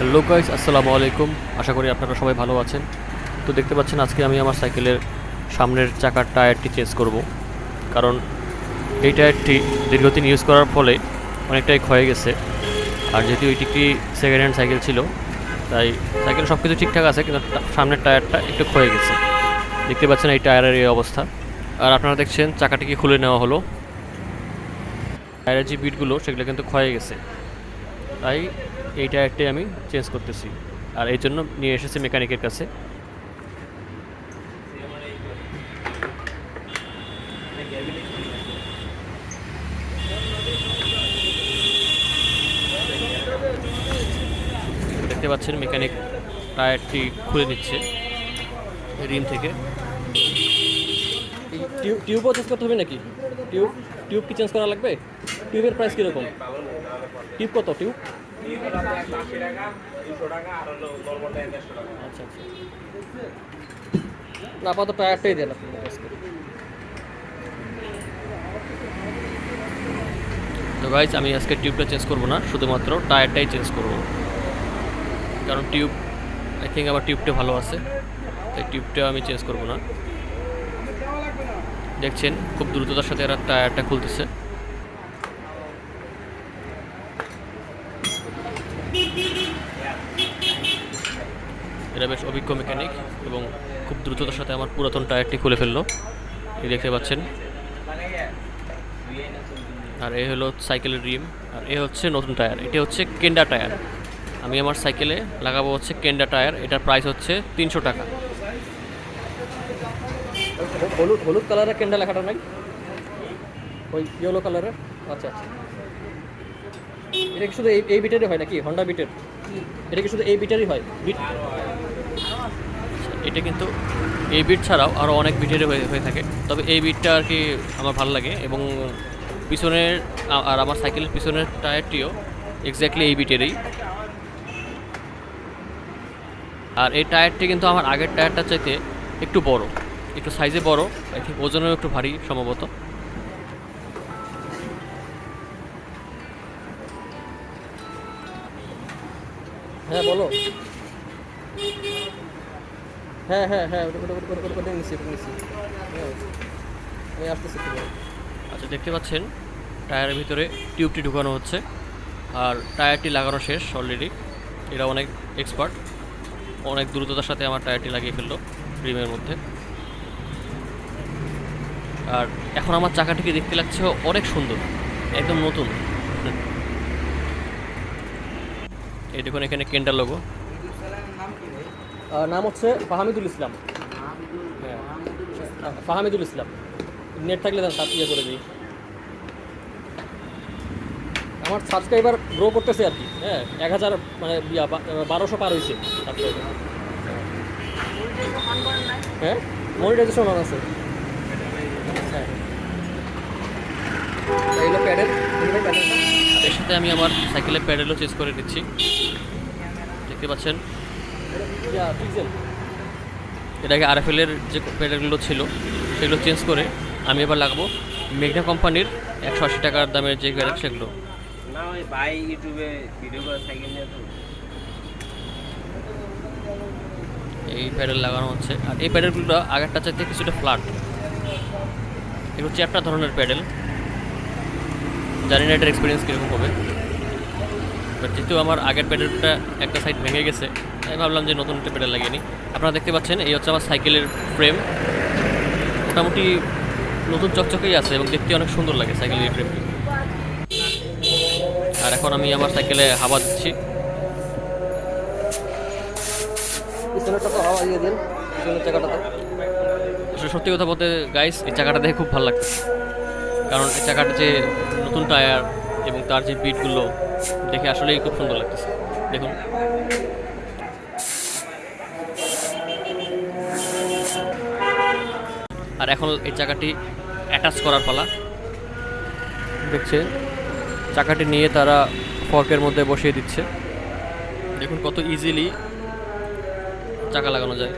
Hello guys আসসালামু আলাইকুম। আশা করি আপনারা সবাই ভালো আছেন। তো দেখতে পাচ্ছেন, আজকে আমি আমার সাইকেলের সামনের চাকার টায়ারটি চেঞ্জ করব। কারণ এই টায়ারটি দীর্ঘদিন ইউজ করার ফলে অনেকটাই ক্ষয়ে গেছে। আর যেহেতু এটি একটি সেকেন্ড হ্যান্ড সাইকেল ছিল, তাই সাইকেল সব কিছু ঠিকঠাক আছে, কিন্তু সামনের টায়ারটা একটু ক্ষয়ে গেছে। দেখতে পাচ্ছেন এই টায়ারের এই অবস্থা। আর আপনারা দেখছেন, চাকাটিকে খুলে নেওয়া হলো। টায়ারের যে বিটগুলো সেগুলো কিন্তু ক্ষয়ে গেছে। তাই এই টায়ারটি আমি চেঞ্জ করতেছি। আর এই জন্য নিয়ে এসেছি মেকানিকের কাছে। দেখতে পাচ্ছেন মেকানিক টায়ারটি খুলে নিচ্ছে রিম থেকে। টিউব টিউবও চেঞ্জ করতে হবে নাকি? টিউব টিউব কি চেঞ্জ করা লাগবে? টিউবের প্রাইস কীরকম? টিউব কত? টিউব? আচ্ছা আপাতত টায়ারটাই দেন আপনি। তো গাইজ আমি আজকে টিউবটা চেঞ্জ করব না, শুধুমাত্র টায়ারটাই চেঞ্জ করব। কারণ টিউব আই থিঙ্ক আমার টিউবটা ভালো আছে, তাই টিউবটা আমি চেঞ্জ করব না। দেখছেন, খুব দ্রুততার সাথে এরা টায়ারটা খুলতেছে। এরা বেশ অভিজ্ঞ মেকানিক এবং খুব দ্রুততার সাথে আমার পুরাতন টায়ারটি খুলে ফেলল। এই দেখতে পাচ্ছেন। আর এ হলো সাইকেলের রিম আর এ হচ্ছে নতুন টায়ার এটা হচ্ছে কেন্ডা টায়ার আমি আমার সাইকেলে লাগাবো হচ্ছে কেন্ডা টায়ার এটার প্রাইস হচ্ছে তিনশো টাকা। হলুদ হলুদ কালারের কেন্ডা লেখাটা নাই? ওই ইয়েলো কালারের আচ্ছা আচ্ছা। এটা কি শুধু এই বিটারই হয় নাকি? হন্ডা বিটের এটা কি শুধু এই বিটারই হয়? বিট এটা কিন্তু এই বিট ছাড়াও আরও অনেক বিটের হয়ে হয়ে থাকে। তবে এই বিটটা আর কি আমার ভালো লাগে এবং পিছনের আর আমার সাইকেলের পিছনের টায়ারটিও এক্স্যাক্টলি এই বিটেরই আর এই টায়ারটি কিন্তু আমার আগের টায়ারটার চাইতে একটু বড়, একটু সাইজে বড়, আই থিঙ্ক ওজনেও একটু ভারী সম্ভবত। হ্যাঁ বলো। হ্যাঁ হ্যাঁ হ্যাঁ আচ্ছা দেখতে পাচ্ছেন, টায়ারের ভিতরে টিউবটি ঢুকানো হচ্ছে। আর টায়ারটি লাগানো শেষ অলরেডি এরা অনেক এক্সপার্ট অনেক দ্রুততার সাথে আমার টায়ারটি লাগিয়ে ফেলল রিমের মধ্যে। আর এখন আমার চাকাটিকে দেখতে লাগছে অনেক সুন্দর, একদম নতুন। এই দেখুন, এখানে কেন্টার লোগো নাম হচ্ছে ফাহামিদুল ইসলাম। হ্যাঁ ফাহামিদুল ইসলাম। নেট থাকলে সাব ইয়ে করে দিই। আমার সাবস্ক্রাইবার গ্রো করতেছে আর কি হ্যাঁ এক হাজার মানে বারোশো পার হয়েছে হ্যাঁ মনিটাইজেশন অন আছে। হ্যাঁ। প্যাডেল এর সাথে আমি আমার সাইকেলের প্যাডেলও চেঞ্জ করে দিচ্ছি। দেখতে পাচ্ছেন? আগে আরএফএলের যে প্যাডেলগুলো ছিল সেগুলো চেঞ্জ করে আমি এবার লাগাবো মেঘনা কোম্পানির একশো আশি টাকার দামের যে প্যাডেল সেগুলো। না ওই ভাই ইউটিউবে ভিডিও করে সাইকেল নিয়ে তো এই প্যাডেল লাগানো হচ্ছে। আর এই প্যাডেলগুলো আগেরটা চাইতে কিছুটা ফ্ল্যাট এগুলো চ্যাপ্টা ধরনের প্যাডেল জানি না এটার এক্সপিরিয়েন্স কীরকম হবে। বাট যেহেতু আমার আগের প্যাডেলটা একটা সাইড ভেঙে গেছে তাই ভাবলাম যে নতুন একটা প্যাডেল লাগিয়ে নিই। আপনারা দেখতে পাচ্ছেন এই হচ্ছে আমার সাইকেলের ফ্রেম মোটামুটি নতুন চকচকেই আছে এবং দেখতে অনেক সুন্দর লাগে সাইকেলের ফ্রেমটি আর এখন আমি আমার সাইকেলে হাওয়া দিচ্ছি। সত্যি কথা বলতে গাইস এই চাকাটা দেখে খুব ভালো লাগছে। কারণ এই চাকাটা যে নতুন টায়ার এবং তার যে বিটগুলো দেখে আসলেই খুব সুন্দর লাগতেছে। দেখুন। আর এখন এই চাকাটি অ্যাটাচ করার পালা। দেখছে, চাকাটি নিয়ে তারা ফর্কের মধ্যে বসিয়ে দিচ্ছে। দেখুন কত ইজিলি চাকা লাগানো যায়।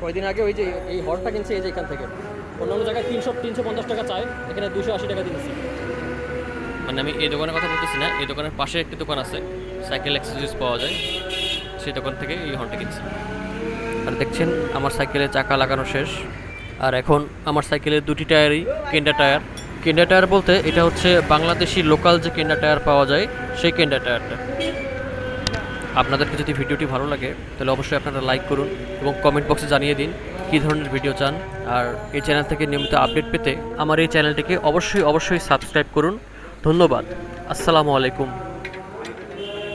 কয়দিন আগে ওই যে এই হরটা কিনছে এই যে এখান থেকে? অন্যান্য জায়গায় তিনশো তিনশো পঞ্চাশ টাকা চায়, এখানে দুশো আশি টাকা দিয়েছি মানে আমি এই দোকানের কথা বলতেছি না, এই দোকানের পাশে একটি দোকান আছে, সাইকেল অ্যাক্সেসরিজ পাওয়া যায়, সেই দোকান থেকে এই হর্নটা কিনছি। আর দেখছেন, আমার সাইকেলে চাকা লাগানো শেষ, আর এখন আমার সাইকেলের দুটি টায়ারই কেন্ডা টায়ার। কেন্ডা টায়ার বলতে এটা হচ্ছে বাংলাদেশি লোকাল যে কেন্ডা টায়ার পাওয়া যায়, সেই কেন্ডা টায়ারটা। আপনাদেরকে যদি ভিডিওটি ভালো লাগে, তাহলে অবশ্যই আপনারা লাইক করুন এবং কমেন্ট বক্সে জানিয়ে দিন কী ধরনের ভিডিও চান। আর এই চ্যানেল থেকে নিয়মিত আপডেট পেতে আমার এই চ্যানেলটিকে অবশ্যই অবশ্যই সাবস্ক্রাইব করুন। ধন্যবাদ। আসসালামু আলাইকুম।